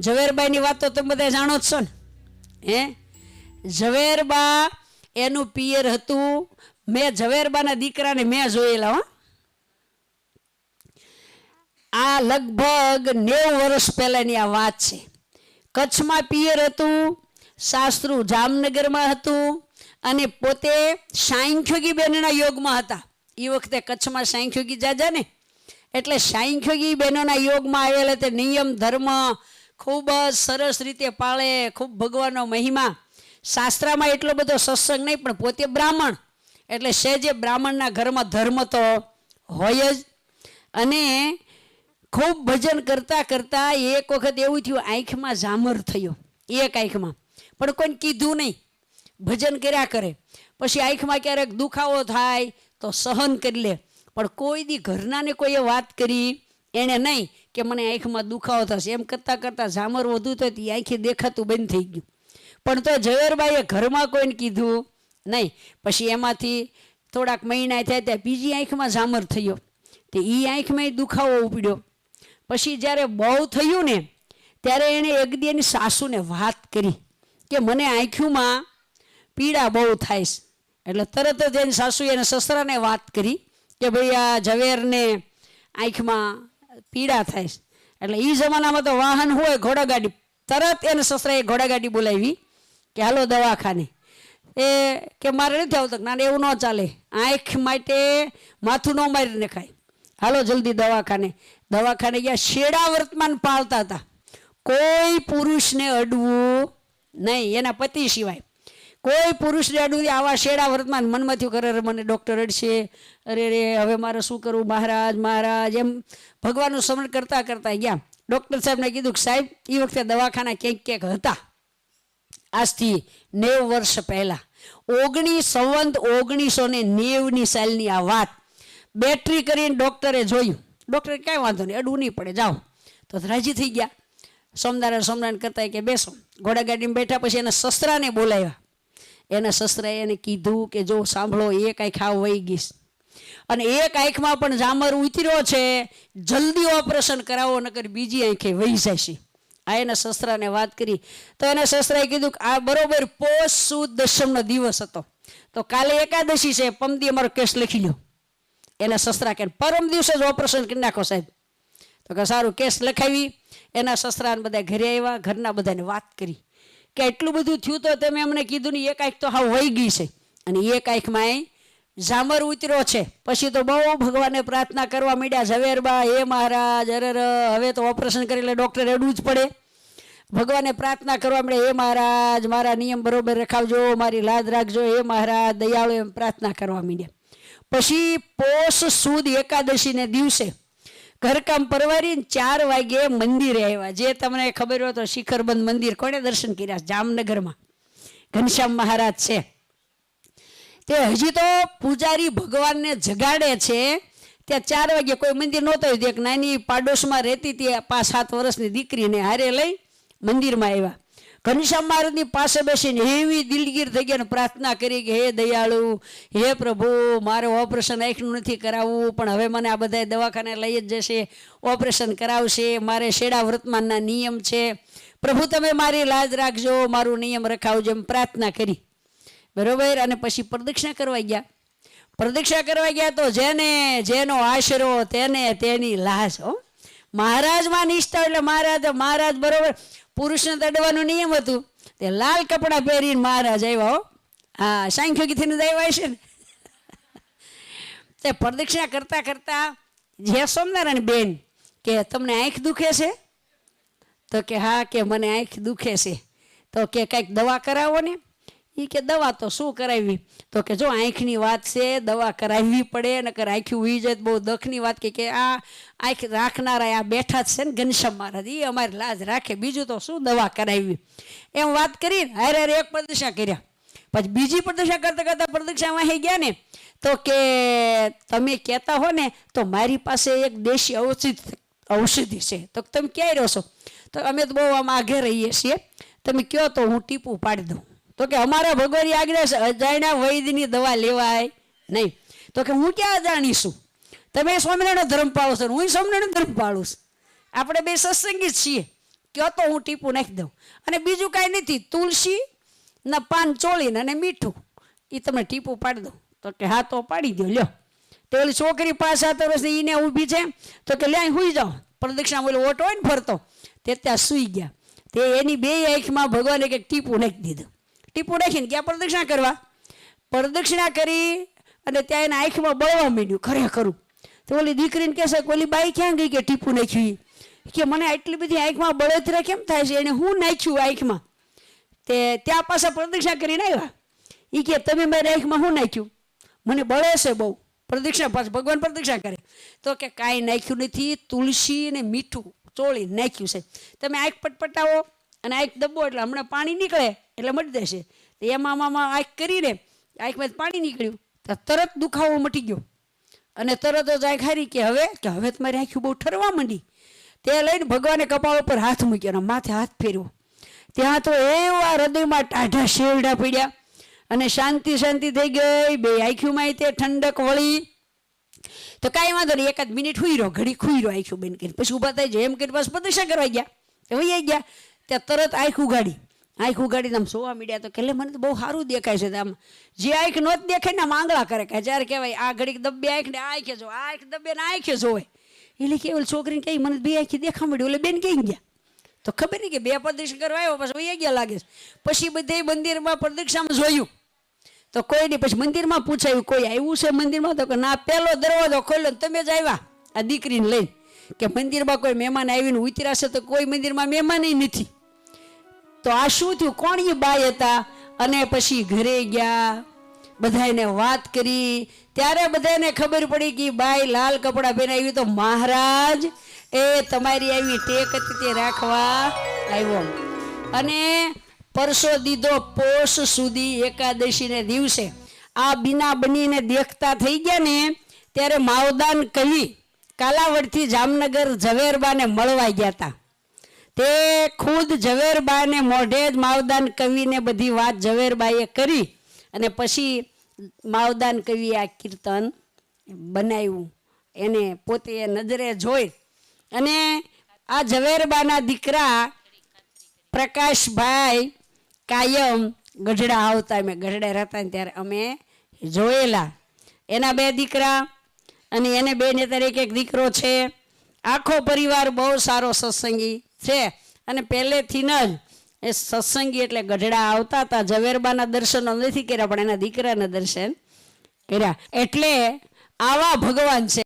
ઝવેરબાઈની વાત તો તમે બધા જાણો જ છો ને. હે? ઝવેરબા એનું પિયર હતું. મેં ઝવેરબાના દીકરાને મેં જોયેલા હો. આ લગભગ નેવું વર્ષ પહેલાની આ વાત છે. કચ્છમાં પિયર હતું, શાસ્ત્રુ જામનગરમાં હતું અને પોતે સાંખ્યોગી બહેનોના યોગમાં હતા. એ વખતે કચ્છમાં સાંખ્યોગી જાજા ને. એટલે સાંખ્યોગી બહેનોના યોગમાં આવેલા તે નિયમ, ધર્મ ખૂબ જ સરસ રીતે પાળે, ખૂબ ભગવાનનો મહિમા. શાસ્ત્રમાં એટલો બધો સત્સંગ નહીં, પણ પોતે બ્રાહ્મણ. એટલે સહેજે બ્રાહ્મણના ઘરમાં ધર્મ તો હોય જ. અને ખૂબ ભજન કરતાં કરતાં એક વખત એવું થયું, આંખમાં ઝામર થયો, એક આંખમાં. પણ કોઈને કીધું નહીં. ભજન કર્યા કરે. પછી આંખમાં ક્યારેક દુખાવો થાય, તો સહન કરી લે. પણ કોઈ દી ઘરનાને કોઈએ વાત કરી એણે નહીં. કે મને આંખમાં દુખાવો થશે. એમ કરતાં કરતાં ઝામર વધુ તો એ આંખે દેખાતું બંધ થઈ ગયું. પણ તો ઝવેરબાઈએ ઘરમાં કોઈને કીધું નહીં. પછી એમાંથી થોડાક મહિના થયા ત્યાં બીજી આંખમાં ઝામર થયો. તે એ આંખમાં દુખાવો ઉપડ્યો. પછી જ્યારે બહુ થયું ને, ત્યારે એણે એક દી સાસુને વાત કરી કે મને આંખ્યુંમાં પીડા બહુ થાય છે. એટલે તરત જ એની સાસુએ એને સસરાને વાત કરી કે ભાઈ આ ઝવેરને આંખમાં પીડા થાય એટલે એ જમાનામાં તો વાહન હોય, ઘોડાગાડી. તરત એને સસરાએ ઘોડાગાડી બોલાવી કે, હાલો દવાખાને. એ કે, મારે નથી આવતું. ના એવું ન ચાલે. આંખ માટે માથું ન મારી નખાય. હાલો, જલ્દી દવાખાને. દવાખાને ગયા, શેડા વર્તમાન પાળતા હતા. કોઈ પુરુષને અડવું નહીં, એના પતિ સિવાય. કોઈ અડવું નહીં. આવા શેડા વર્તમાન મનમાંથી કરે "અરે, મને ડૉક્ટર અડશે અરે રે હવે મારે શું કરવું? મહારાજ મહારાજ એમ ભગવાનનું સ્મરણ કરતાં કરતાં ગયા. ડૉક્ટર સાહેબને કીધું કે સાહેબ એ વખતે દવાખાના ક્યાંક ક્યાંક હતા. આજથી નેવ વર્ષ પહેલાં. ઓગણીસ સંવંત ઓગણીસો ને નેવની સાલની આ વાત. બેટરી કરીને ડૉક્ટરે જોયું. ડૉક્ટરે કાંઈ વાંધો નહીં અડવું નહીં પડે જાઓ. તો રાજી થઈ ગયા. સોમનારાયણ સોમનારાયણ કરતા કે બેસો. ઘોડાગાડીમાં બેઠા પછી એના સસરાને બોલાવ્યા. એના સસરાએ એને કીધું કે જો સાંભળો એક આંખ આવ વહી ગઈશ. અને એક આંખમાં પણ જામર ઉતર્યો છે, જલ્દી ઓપરેશન કરાવો, નકર બીજી આંખે વહી જશે. આ એના સસરાને વાત કરી. તો એના સસરાએ કીધું કે આ બરોબર પોષ સુદ દશમનો દિવસ હતો. તો કાલે એકાદશી છે, પમદી અમારો કેસ લખી લ્યો. એના સસરા કે પરમ દિવસે જ ઓપરેશન કરી નાખો સાહેબ. તો કે સારું, કેસ લખાવી. એના સસરાને બધા ઘરે આવ્યા, ઘરના બધાને વાત કરી. કે એટલું બધું થયું તો તમે અમને કીધું ને એક આંખ તો હાવ વહી ગઈ છે. અને એક આંખમાં ઝામર ઉતર્યો છે. પછી તો બહુ ભગવાનને પ્રાર્થના કરવા માંડ્યા ઝવેરબા હે મહારાજ, અરે હવે તો ઓપરેશન કરી એટલે ડૉક્ટર એડવું જ પડે. ભગવાને પ્રાર્થના કરવા મળે હે મહારાજ, મારા નિયમ બરોબર રખાવજો, મારી લાદ રાખજો, હે મહારાજ, દયાળુ એમ પ્રાર્થના કરવા માંડ્યા. પછી પોષ સુદ એકાદશીને દિવસે ઘરકામ પરવારીને ચાર વાગે મંદિરે આવ્યા. જે તમને ખબર હોય તો શિખરબંધ મંદિર કોણે દર્શન કર્યા? જામનગરમાં. ઘનશ્યામ મહારાજ છે. તે હજી તો પૂજારી ભગવાનને જગાડે છે. ત્યાં ચાર વાગે કોઈ મંદિર નહોતો એક નાની પાડોશમાં રહેતી હતી પાંચ સાત વર્ષની દીકરીને હારે લઈ મંદિરમાં આવ્યા. ઘનશ્યામ મહારાજની પાસે બેસીને એવી દિલગીર થઈ ગયા પ્રાર્થના કરી કે, હે દયાળુ, હે પ્રભુ, મારે ઓપરેશન આંખનું નથી કરાવવું, પણ હવે મને આ બધા દવાખાને લઈ જ જશે, ઓપરેશન કરાવશે, મારે શેડા વર્તમાનના નિયમ છે. પ્રભુ, તમે મારી લાજ રાખજો, મારું નિયમ રખાવજો. એમ પ્રાર્થના કરી. બરોબર? અને પછી પ્રદક્ષિણા કરવા ગયા. પ્રદક્ષિણા કરવા ગયા તો જેને જેનો આશરો, તેને તેની લાજ. હો. મહારાજમાં નિષ્ઠા એટલે મહારાજ મહારાજ બરોબર પુરુષને તડવાનું નિયમ હતું. તે લાલ કપડાં પહેરીને મહારાજ આવ્યા હો. હા સાંખ્યો કીથીને આવ્યા છે ને. તે પ્રદક્ષિણા કરતાં કરતાં જે સોમનારાયણ બેન કે તમને આંખ દુખે છે? તો કે હા કે મને આંખ દુખે છે. તો કે કંઈક દવા કરાવો ને. એ કે દવા તો શું કરાવી? તો કે જો આંખની વાત છે, દવા કરાવવી પડે, નકર આંખી ઉઈ જાય તો બહુ દખની વાત કે આ આંખ રાખનારા આ બેઠા જ છે ને ઘનશ્યામ મહારાજ એ અમારી લાજ રાખે. બીજું તો શું દવા કરાવી એમ વાત કરી હારે હારે એક પ્રદક્ષિણા કર્યા. પછી બીજી પ્રદક્ષિણા કરતાં કરતાં પ્રદક્ષિણા અહીં ગયા ને, તો કે તમે કહેતા હો ને, તો મારી પાસે એક દેશી ઔષધિ ઔષધિ છે. તો તમે ક્યાંય રહો છો? તો અમે તો બહુ આમ આઘે રહીએ છીએ. તમે કહો તો હું ટીપું પાડી દઉં. તો કે અમારા ભગવાનની આજ્ઞા છે અજાણ્યા વૈદ્યની દવા લેવાય. નહીં. તો કે હું ક્યાં જાણીશું તમે સ્વામિનારાયણ ધર્મ પાળો છો હું સ્વામિનારાયણ ધર્મ પાળું છું. આપણે બે સત્સંગી છીએ. કયો તો હું ટીપું નાખી દઉં. અને બીજું કાંઈ નથી. તુલસી, ના પાન ચોળીને અને મીઠું. એ તમે ટીપું પાડી દો તો કે હા, તો પાડી દો લ્યો. તો ઓલી છોકરી પાસે સાત વર્ષની એને ઊભી છે. તો કે લે સુઈ જાઓ. પ્રદક્ષિણા ઓલો ઓટો હોય ને ફરતો. તે ત્યાં સૂઈ ગયા. તે એની બે આંખમાં ભગવાને કંઈક ટીપું નાખી દીધું. ટીપું નાખીને ગયા પ્રદક્ષિણા કરવા. પ્રદક્ષિણા કરી અને ત્યાં એના આંખમાં બળવા માંડ્યું. ખરેખરું તો ઓલી દીકરીને કહેશે ઓલી બાઈ ક્યાં ગઈ કે ટીપું નાખ્યું? કે મને આટલી બધી આંખમાં બળતરા કેમ થાય છે? એને હું નાખ્યું આંખમાં? તે ત્યાં પાછા પ્રદક્ષિણા કરીને આવ્યા. એ કે તમે મારી આંખમાં શું નાખ્યું? મને બળે છે બહુ. પ્રદક્ષિણા પાછું, ભગવાન પ્રદક્ષિણા કરે. તો કે કાંઈ નાખ્યું નથી, તુલસી ને મીઠું ચોળી નાખ્યું છે. તમે આંખ પટપટાવો. અને આંખ દબો એટલે હમણાં પાણી નીકળે એટલે મટી જશે. તો એમાં આમાં આંખ કરીને આંખમાં પાણી નીકળ્યું. તો તરત દુખાવો મટી ગયો. અને તરત જ આંખ હારી કે હવે કે હવે તમારી આંખી બહુ ઠરવા માંડી. તે લઈને ભગવાને કપાળ ઉપર હાથ મૂક્યો અને માથે હાથ ફેર્યો ત્યાં તો એવા હૃદયમાં ટાઢા શેરડા પડ્યા. અને શાંતિ શાંતિ થઈ ગઈ. બે આંખ્યુંમાં તે ઠંડક વળી. તો કાંઈ વાંધો નહીં. એકાદ મિનિટ હુઈ રહ્યો. ઘડી ખુઈ રહ્યો આંખ્યું બેન કરીને. પછી ઊભા થાય જેમ કરીને બસ પ્રદક્ષિણા કરવા ગયા. તો વહી ગયા. ત્યાં તરત આંખ ઉગાડી. આંખ ઉગાડીને આમ સોવા મીડ્યા તો કે મને તો બહુ સારું દેખાય છે. આમ જે આંખ નોત દેખાય ને આમ આંગળા કરે. કે જ્યારે કહેવાય, આ ઘડીક દબ્બે આંખ ને આંખે જો આંખ દબ્બે ને આંખે જોવે એટલે કે ઓલી છોકરીને કહી, મને બે આંખી દેખા મળ્યું એટલે બેન કહી ગયા? તો ખબર નહીં કે બે પ્રદક્ષિણ કરવા આવ્યો, પછી વહી ગયા લાગે પછી બધે મંદિરમાં પ્રદક્ષિણામાં જોયું. તો કોઈ નહીં, પછી મંદિરમાં પૂછાયું, કોઈ આવ્યું છે મંદિરમાં? તો કે ના, પહેલો દરવાજો ખોલ્યો તમે જ આવ્યા. આ દીકરીને લઈને. કે મંદિરમાં કોઈ મહેમાન આવીને ઉતરાશે તો કોઈ મંદિરમાં મહેમાન નથી. તો આ શું થયું? કોણ એ બાય હતા? અને પછી ઘરે ગયા બધાને વાત કરી. ત્યારે બધાને ખબર પડી કે બાઈ લાલ કપડાં પહેરાવી તો મહારાજ, એ તમારી આવી ટેક હતી રાખવા આવ્યો. અને પરસો દીધો પોષ સુધી એકાદશીને દિવસે. આ બીના બનીને દેખતા થઈ ગયા ને, ત્યારે માવદાન કહી કાલાવડથી જામનગર ઝવેરબાને મળવા ગયા હતા તે ખુદ ઝવેરબાને મોઢે જ માવદાન કવિને બધી વાત ઝવેરબાએ કરી અને પછી માવદાન કવિએ આ કીર્તન બનાવ્યું. એને પોતે નજરે જોઈ અને આ ઝવેરબાના દીકરા પ્રકાશભાઈ કાયમ ગઢડા આવતા. અમે ગઢડા રહેતા ત્યારે અમે જોયેલા. એના બે દીકરા અને એને બેને તરીકે એક દીકરો છે. આખો પરિવાર બહુ સારો સત્સંગી છે. અને પહેલેથી જ એ સત્સંગી એટલે ગઢડા આવતા હતા. ઝવેરબાના દર્શનો નથી કર્યા, પણ એના દીકરાના દર્શન કર્યા. એટલે આવા ભગવાન છે.